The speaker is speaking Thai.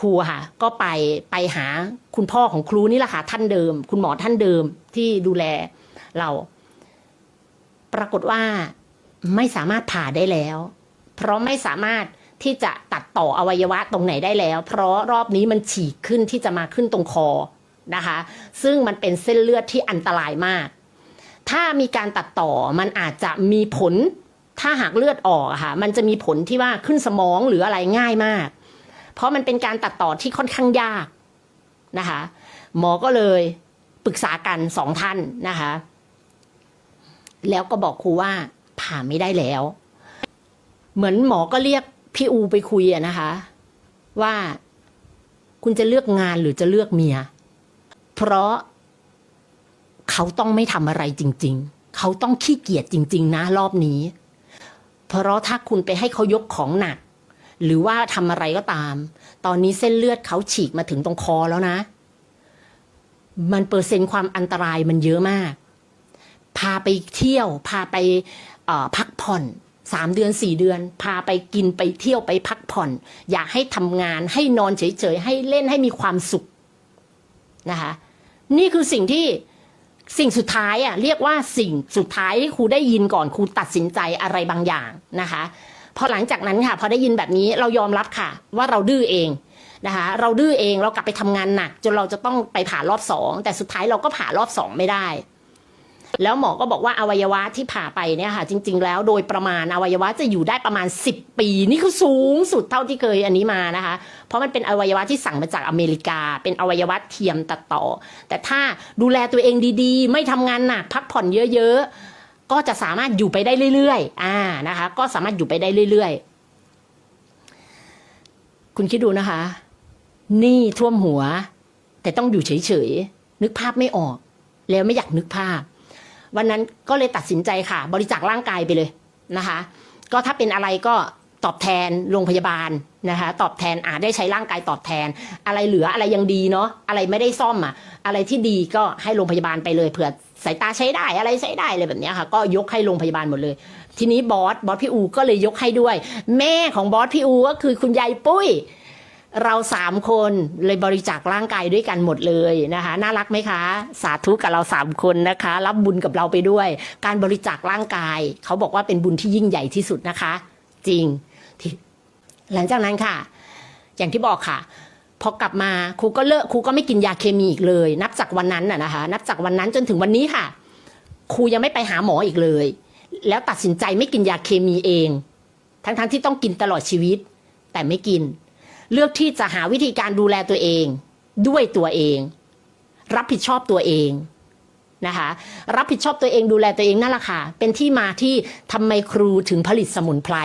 ครูค่ะ ก็ไปไปหาคุณพ่อของครูนี่แหละค่ะท่านเดิม คุณหมอท่านเดิมที่ดูแลเรา ปรากฏว่าไม่สามารถผ่าได้แล้ว เพราะไม่สามารถที่จะตัดต่ออวัยวะตรงไหนได้แล้ว เพราะรอบนี้มันฉีกขึ้นที่จะมาขึ้นตรงคอนะคะ ซึ่งมันเป็นเส้นเลือดที่อันตรายมาก ถ้ามีการตัดต่อมันอาจจะมีผล ถ้าหากเลือดออกค่ะ มันจะมีผลที่ว่าขึ้นสมองหรืออะไรง่ายมาก เพราะมันเป็นการตัดต่อที่ค่อนข้างยากนะคะ หมอก็เลยปรึกษากันสองท่านนะคะ แล้วก็บอกครูว่าผ่าไม่ได้แล้ว เหมือนหมอก็เรียกพี่อูไปคุยอะนะคะ ว่าคุณจะเลือกงานหรือจะเลือกเมีย เพราะเขาต้องไม่ทำอะไรจริง ๆ เขาต้องขี้เกียจจริง ๆ นะรอบนี้ เพราะถ้าคุณไปให้เขายกของหนัก หรือว่าทำอะไรก็ตาม ตอนนี้เส้นเลือดเขาฉีกมาถึงตรงคอแล้วนะ มันเปอร์เซ็นต์ความอันตรายมันเยอะมาก พาไปเที่ยว พาไปพักผ่อนสามเดือนสี่เดือน พาไปกินไปเที่ยวไปพักผ่อน อยากให้ทำงานให้นอนเฉยๆ ให้เล่นให้มีความสุขนะคะนี่คือสิ่งที่สิ่งสุดท้ายอะเรียกว่าสิ่งสุดท้ายที่ครูได้ยินก่อนครูตัดสินใจอะไรบางอย่างนะคะ พอหลังจากนั้นค่ะ พอได้ยินแบบนี้เรายอมรับค่ะ ว่าเราดื้อเองนะคะเราดื้อเองเรากลับไปทำงานหนัก จนเราจะต้องไปผ่ารอบสองแต่สุดท้ายเราก็ผ่ารอบสองไม่ได้ แล้วหมอก็บอกว่าอวัยวะที่ผ่าไปเนี่ยค่ะ จริง ๆ แล้วโดยประมาณอวัยวะจะอยู่ได้ประมาณ 10 ปี นี่คือสูงสุดเท่าที่เคยอันนี้มานะคะ เพราะมันเป็นอวัยวะที่สั่งมาจากอเมริกา เป็นอวัยวะเทียมตัดต่อ แต่ถ้าดูแลตัวเองดีๆ ไม่ทำงานหนักพักผ่อนเยอะ ๆ ก็จะสามารถอยู่ไปได้เรื่อยๆ อ่านะคะ ก็สามารถอยู่ไปได้เรื่อยๆ คุณคิดดูนะคะหนี่ท่วมหัว แต่ต้องอยู่เฉยๆ นึกภาพไม่ออก แล้วไม่อยากนึกภาพ วันนั้นก็เลยตัดสินใจค่ะ บริจาคร่างกายไปเลยนะคะ ก็ถ้าเป็นอะไรก็ ตอบแทนโรงพยาบาลนะคะตอบแทนอาจได้ใช้ร่างกายตอบแทน อะไรเหลืออะไรยังดีเนาะอะไรไม่ได้ซ่อมอะอะไรที่ดีก็ให้โรงพยาบาลไปเลยเผื่อสายตาใช้ได้อะไรใช้ได้อะไรแบบเนี้ยค่ะ ก็ยกให้โรงพยาบาลหมดเลย ทีนี้บอสบอสพี่อูก็เลยยกให้ด้วย แม่ของบอสพี่อูก็คือคุณยายปุ้ยเราสามคนเลยบริจาคร่างกายด้วยกันหมดเลยนะคะ น่ารักไหมคะ สาธุกับเราสามคนนะคะ รับบุญกับเราไปด้วย การบริจาคร่างกาย เขาบอกว่าเป็นบุญที่ยิ่งใหญ่ที่สุดนะคะ จริง ที่หลังจากนั้นค่ะ อย่างที่บอกค่ะพอกลับมาครูก็เลิกครูก็ไม่กินยาเคมีอีกเลย นับจากวันนั้นน่ะนะคะ นับจากวันนั้นจนถึงวันนี้ค่ะ ครูยังไม่ไปหาหมออีกเลย แล้วตัดสินใจไม่กินยาเคมีเอง ทั้งๆที่ต้องกินตลอดชีวิต แต่ไม่กิน เลือกที่จะหาวิธีการดูแลตัวเอง ด้วยตัวเอง รับผิดชอบตัวเองนะคะ รับผิดชอบตัวเองดูแลตัวเองนั่นแหละค่ะเป็นที่มาที่ทำไมครูถึงผลิตสมุนไพร